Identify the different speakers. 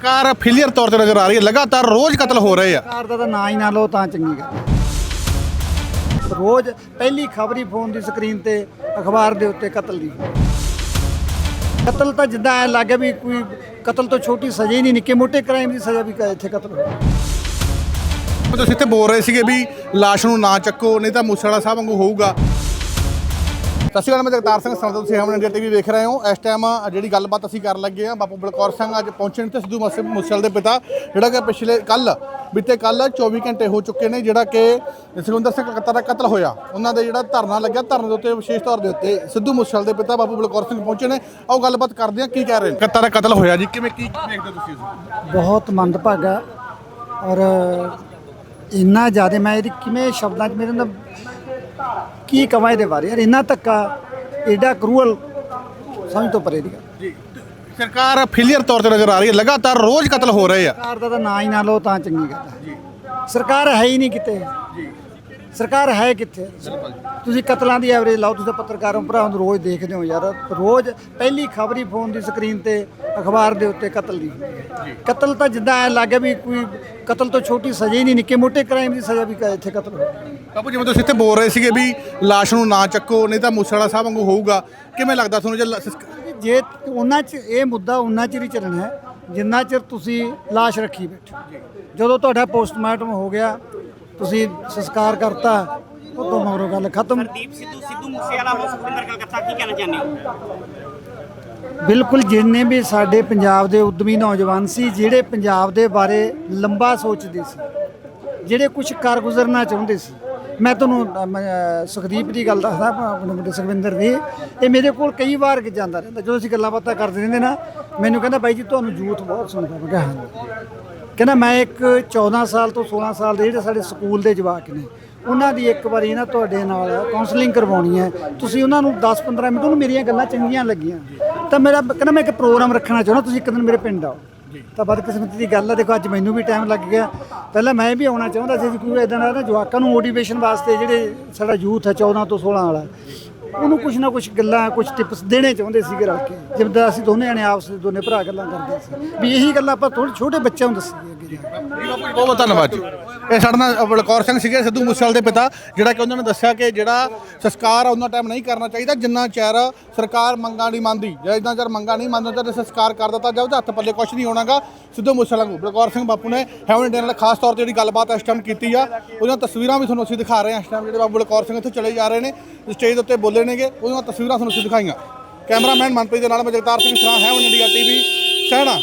Speaker 1: ਸਰਕਾਰ ਫੇਲੀਅਰ ਤੌਰ ਤੇ ਨਜ਼ਰ ਆ ਰਹੀ ਹੈ ਲਗਾਤਾਰ ਰੋਜ਼ ਕਤਲ ਹੋ ਰਹੇ ਆ।
Speaker 2: ਸਰਕਾਰ ਦਾ ਤਾਂ ਨਾਂ ਹੀ ਨਾ ਲਓ ਤਾਂ ਚੰਗੀ ਗੱਲ। ਰੋਜ਼ ਪਹਿਲੀ ਖਬਰੀ ਫੋਨ ਦੀ ਸਕਰੀਨ ਤੇ ਅਖਬਾਰ ਦੇ ਉੱਤੇ ਕਤਲ ਦੀ। ਕਤਲ ਤਾਂ ਜਿੱਦਾਂ ਐ ਲੱਗੇ ਵੀ ਕੋਈ ਕਤਲ ਤੋਂ ਛੋਟੀ ਸਜ਼ਾ ਹੀ ਨਹੀਂ ਨਿੱਕੇ ਮੋਟੇ ਕ੍ਰਾਈਮ ਦੀ ਸਜ਼ਾ ਵੀ ਇੱਥੇ ਕਤਲ ਹੋਇਆ
Speaker 1: ਤੁਸੀਂ ਇੱਥੇ ਬੋਲ ਰਹੇ ਸੀਗੇ ਵੀ ਲਾਸ਼ ਨੂੰ ਨਾ ਚੱਕੋ ਨਹੀਂ ਤਾਂ ਮੂਸੇਵਾਲਾ ਸਾਹਿਬ ਵਾਂਗੂ ਹੋਊਗਾ। ਸਤਿ ਸ਼੍ਰੀ ਅਕਾਲ ਮੈਂ ਜਗਤਾਰ ਸਿੰਘ ਸੰਧੂ ਤੁਸੀਂ ਹਮਨ ਇੰਡੀਆ ਟੀਵੀ ਵੇਖ ਰਹੇ ਹੋ। ਇਸ ਟਾਈਮ ਜਿਹੜੀ ਗੱਲਬਾਤ ਅਸੀਂ ਕਰਨ ਲੱਗੇ ਆ ਬਾਪੂ ਬਲਕੌਰ ਸਿੰਘ ਅੱਜ ਪਹੁੰਚੇ ਨੇ ਤੇ ਸਿੱਧੂ ਮੂਸੇ ਮੂਸੇਵਾਲੇ ਦੇ ਪਿਤਾ ਜਿਹੜਾ ਕਿ ਪਿਛਲੇ ਕੱਲ ਬੀਤੇ ਕੱਲ 24 ਘੰਟੇ ਹੋ ਚੁੱਕੇ ਨੇ ਜਿਹੜਾ ਕਿ ਸੁਖਵਿੰਦਰ ਸਿੰਘ ਕਲਕੱਤਾ ਦਾ ਕਤਲ ਹੋਇਆ। ਉਹਨਾਂ ਦੇ ਜਿਹੜਾ ਧਰਨਾ ਲੱਗਿਆ ਧਰਨੇ ਦੇ ਉੱਤੇ ਵਿਸ਼ੇਸ਼ ਤੌਰ ਦੇ ਉੱਤੇ ਸਿੱਧੂ ਮੂਸੇਵਾਲੇ ਦੇ ਪਿਤਾ ਬਾਪੂ ਬਲਕੌਰ ਸਿੰਘ ਪਹੁੰਚੇ ਨੇ। ਆਓ ਗੱਲਬਾਤ ਕਰਦੇ ਆ ਕੀ ਕਹਿ ਰਹੇ ਨੇ? ਕਲਕੱਤਾ ਦਾ ਕਤਲ ਹੋਇਆ ਜੀ ਕਿਵੇਂ ਕੀ ਵੇਖਦੇ ਹੋ ਤੁਸੀਂ
Speaker 2: ਬਹੁਤ ਮੰਦਭਾਗਾ ਔਰ ਇੰਨਾ ਜ਼ਿਆਦਾ ਮੈਂ ਇਹਦੀ ਕਿਵੇਂ ਸ਼ਬਦਾਂ 'ਚ ਮੇਰੇ ਨਾਲ ਕੀ ਕਵਾਂ ਇਹਦੇ ਬਾਰੇ? ਯਾਰ ਇੰਨਾ ਧੱਕਾ ਐਡਾ ਕਰੂਅਲ ਸਮਝ ਤੋਂ ਪਰੇ ਦੀ ਗੱਲ
Speaker 1: ਜੀ ਸਰਕਾਰ ਫੇਲੀਅਰ ਤੌਰ ਤੇ ਨਜ਼ਰ ਆ ਰਹੀ ਹੈ ਲਗਾਤਾਰ ਰੋਜ਼ ਕਤਲ ਹੋ ਰਹੇ ਆ।
Speaker 2: ਸਰਕਾਰ ਦਾ ਤਾਂ ਨਾਂ ਹੀ ਨਾ ਲਓ ਤਾਂ ਚੰਗੀ ਗੱਲ ਹੈ ਸਰਕਾਰ ਹੈ ਹੀ ਨਹੀਂ ਕਿਤੇ। ਸਰਕਾਰ ਹੈ ਕਿੱਥੇ? ਤੁਸੀਂ ਕਤਲਾਂ ਦੀ ਐਵਰੇਜ ਲਾਓ ਤੁਸੀਂ ਪੱਤਰਕਾਰਾਂ ਭਰਾਵਾਂ ਨੂੰ ਰੋਜ਼ ਦੇਖਦੇ ਹੋ ਯਾਰ। ਰੋਜ਼ ਪਹਿਲੀ ਖਬਰੀ ਫੋਨ ਦੀ ਸਕਰੀਨ ਤੇ ਅਖਬਾਰ ਦੇ ਉੱਤੇ ਕਤਲ ਦੀ। ਕਤਲ ਤਾਂ ਜਿੱਦਾਂ ਐ ਲੱਗੇ ਵੀ ਕੋਈ ਕਤਲ ਤੋਂ ਛੋਟੀ ਸਜ਼ਾ ਹੀ ਨਹੀਂ ਨਿੱਕੇ ਮੋਟੇ ਕ੍ਰਾਈਮ ਦੀ ਸਜ਼ਾ ਵੀ ਇੱਥੇ ਕਤਲ ਹੋਇਆ
Speaker 1: ਬਾਪੂ ਜਿਵੇਂ ਤੁਸੀਂ ਇੱਥੇ ਬੋਲ ਰਹੇ ਸੀਗੇ ਵੀ ਲਾਸ਼ ਨੂੰ ਨਾ ਚੱਕੋ ਨਹੀਂ ਤਾਂ ਮੂਸੇਵਾਲਾ ਸਾਹਿਬ ਵਾਂਗੂ ਹੋਊਗਾ। ਕਿਵੇਂ ਲੱਗਦਾ ਤੁਹਾਨੂੰ ਜੇ
Speaker 2: ਜੇ ਉਹਨਾਂ ਚ ਇਹ ਮੁੱਦਾ ਉਹਨਾਂ ਚਿਰ ਹੀ ਚੱਲਣਾ ਹੈ ਜਿੰਨਾ ਚਿਰ ਤੁਸੀਂ ਲਾਸ਼ ਰੱਖੀ ਬੈਠੇ ਜਦੋਂ ਤੁਹਾਡਾ ਪੋਸਟਮਾਰਟਮ ਹੋ ਗਿਆ ਤੁਸੀਂ ਸੰਸਕਾਰ ਕਰਤਾ ਉਦੋਂ ਮਗਰੋਂ ਗੱਲ ਖਤਮ।
Speaker 3: ਦੀਪ ਸਿੱਧੂ ਸਿੱਧੂ ਮੂਸੇਵਾਲਾ ਵਾ ਸੁਖਵਿੰਦਰ ਕਲਕੱਤਾ ਕੀ ਕਹਿਣਾ ਚਾਹੁੰਦੇ ਹੋ?
Speaker 2: ਬਿਲਕੁਲ ਜਿੰਨੇ ਵੀ ਸਾਡੇ ਪੰਜਾਬ ਦੇ ਉਦਮੀ ਨੌਜਵਾਨ ਸੀ ਜਿਹੜੇ ਪੰਜਾਬ ਦੇ ਬਾਰੇ ਲੰਬਾ ਸੋਚਦੇ ਸੀ ਜਿਹੜੇ ਕੁਝ ਕਰ ਗੁਜ਼ਰਨਾ ਚਾਹੁੰਦੇ ਸੀ ਮੈਂ ਤੁਹਾਨੂੰ ਸੁਖਦੀਪ ਦੀ ਗੱਲ ਦੱਸਦਾ ਆਪਾਂ ਆਪਣੇ ਮੁੰਡੇ ਸੁਖਵਿੰਦਰ ਦੀ ਇਹ ਮੇਰੇ ਕੋਲ ਕਈ ਵਾਰ ਜਾਂਦਾ ਰਹਿੰਦਾ ਜਦੋਂ ਅਸੀਂ ਗੱਲਾਂ ਬਾਤਾਂ ਕਰਦੇ ਰਹਿੰਦੇ ਨਾ ਮੈਨੂੰ ਕਹਿੰਦਾ ਬਾਈ ਜੀ ਤੁਹਾਨੂੰ ਯੂਥ ਬਹੁਤ ਸੁਣਦਾ। ਮੈਂ ਕਿਹਾ ਕਹਿੰਦਾ ਮੈਂ ਇੱਕ 14 ਸਾਲ ਤੋਂ 16 ਸਾਲ ਦੇ ਜਿਹੜੇ ਸਾਡੇ ਸਕੂਲ ਦੇ ਜਵਾਕ ਨੇ, ਉਹਨਾਂ ਦੀ ਇੱਕ ਵਾਰੀ ਨਾ ਤੁਹਾਡੇ ਨਾਲ ਕਾਉਂਸਲਿੰਗ ਕਰਵਾਉਣੀ ਹੈ। ਤੁਸੀਂ ਉਹਨਾਂ ਨੂੰ 10-15 ਮਿੰਟ, ਉਹਨੂੰ ਮੇਰੀਆਂ ਗੱਲਾਂ ਚੰਗੀਆਂ ਲੱਗੀਆਂ। ਤਾਂ ਮੇਰਾ ਕਹਿੰਦਾ ਮੈਂ ਇੱਕ ਪ੍ਰੋਗਰਾਮ ਰੱਖਣਾ ਚਾਹੁੰਦਾ, ਤੁਸੀਂ ਇੱਕ ਦਿਨ ਮੇਰੇ ਪਿੰਡ ਆਓ। ਤਾਂ ਬਦਕਿਸਮਤੀ ਦੀ ਗੱਲ ਹੈ ਦੇਖੋ ਅੱਜ ਮੈਨੂੰ ਵੀ ਟਾਈਮ ਲੱਗ ਗਿਆ। ਪਹਿਲਾਂ ਮੈਂ ਵੀ ਆਉਣਾ ਚਾਹੁੰਦਾ ਸੀ ਕੋਈ ਇਦਾਂ ਦਾ ਨਾ ਜਵਾਕਾਂ ਨੂੰ ਮੋਟੀਵੇਸ਼ਨ ਵਾਸਤੇ ਜਿਹੜੇ ਸਾਡਾ ਯੂਥ ਹੈ 14 ਤੋਂ 16 ਵਾਲਾ ਉਹਨੂੰ ਕੁਝ ਨਾ ਕੁਝ ਗੱਲਾਂ ਕੁਝ ਟਿਪਸ ਦੇਣੇ ਚਾਹੁੰਦੇ ਸੀਗੇ ਰਲ ਕੇ। ਜਿਵੇਂ ਅਸੀਂ ਦੋਨੇ ਜਣੇ ਆਪਸ ਵਿੱਚ ਦੋਨੇ ਭਰਾ ਗੱਲਾਂ ਕਰਦੇ ਸੀ। ਵੀ ਇਹੀ ਗੱਲਾਂ ਆਪਾਂ ਥੋੜੇ ਛੋਟੇ ਬੱਚਿਆਂ ਨੂੰ ਦੱਸੀਏ ਅੱਗੇ ਜਾ ਕੇ
Speaker 1: ਬਹੁਤ ਬਹੁਤ ਧੰਨਵਾਦ ਜੀ। ਇਹ ਸਾਡੇ ਨਾਲ ਬਲਕੌਰ ਸਿੰਘ ਸੀਗੇ, ਸਿੱਧੂ ਮੂਸੇਵਾਲੇ ਦੇ ਪਿਤਾ, ਜਿਹੜਾ ਕਿ ਉਹਨਾਂ ਨੇ ਦੱਸਿਆ ਕਿ ਜਿਹੜਾ ਸੰਸਕਾਰ ਆ, ਉਹਨਾਂ ਟਾਈਮ ਨਹੀਂ ਕਰਨਾ ਚਾਹੀਦਾ, ਜਿੰਨਾ ਚਿਰ ਸਰਕਾਰ ਮੰਗਾਂ ਨਹੀਂ ਮੰਨਦੀ। ਜਾਂ ਇਦਾਂ ਚਿਰ ਮੰਗਾਂ ਨਹੀਂ ਮੰਨਦਾ ਤਾਂ ਸੰਸਕਾਰ ਕਰ ਦਿੱਤਾ ਜਾਵੇ ਤਾਂ ਹੱਥ ਪੱਲੇ ਕੁਝ ਨਹੀਂ ਹੋਣਾਗਾ। ਸਿੱਧੂ ਮੂਸੇਵਾਲਾ ਨੂੰ ਬਲਕੌਰ ਸਿੰਘ ਬਾਪੂ ਨੇ ਹੈਵਨ ਇੰਡੀਆ ਨਾਲ ਖਾਸ ਤੌਰ ਤੇ ਜਿਹੜੀ ਗੱਲਬਾਤ ਇਸ ਟਾਈਮ ਕੀਤੀ ਆ ਉਹਨਾਂ ਤਸਵੀਰਾਂ ਵੀ ਤੁਹਾਨੂੰ ਅਸੀਂ ਦਿਖਾ ਰਹੇ ਹਾਂ ਇਸ ਟਾਈਮ ਜਿਹੜੇ ਬਾਬੂ ਬਲਕੌਰ ਸਿੰਘ ਇੱਥੋਂ ਚਲੇ ਜਾ ਰਹੇ ਨੇ। ਸਟੇਜ ਉੱਤੇ ਬੋਲੇ ਨੇਗੇ ਉਹਦੀਆਂ ਤਸਵੀਰਾਂ ਤੁਹਾਨੂੰ ਅਸੀਂ ਦਿਖਾਈਆਂ। ਕੈਮਰਾਮੈਨ ਮਨਪ੍ਰੀਤ ਦੇ ਨਾਲ ਮੈਂ ਜਗਤਾਰ ਸਿੰਘ ਸਰਾਂ, ਹੈਵਨ ਇੰਡੀਆ ਟੀਵੀ ਸਹਿਣਾ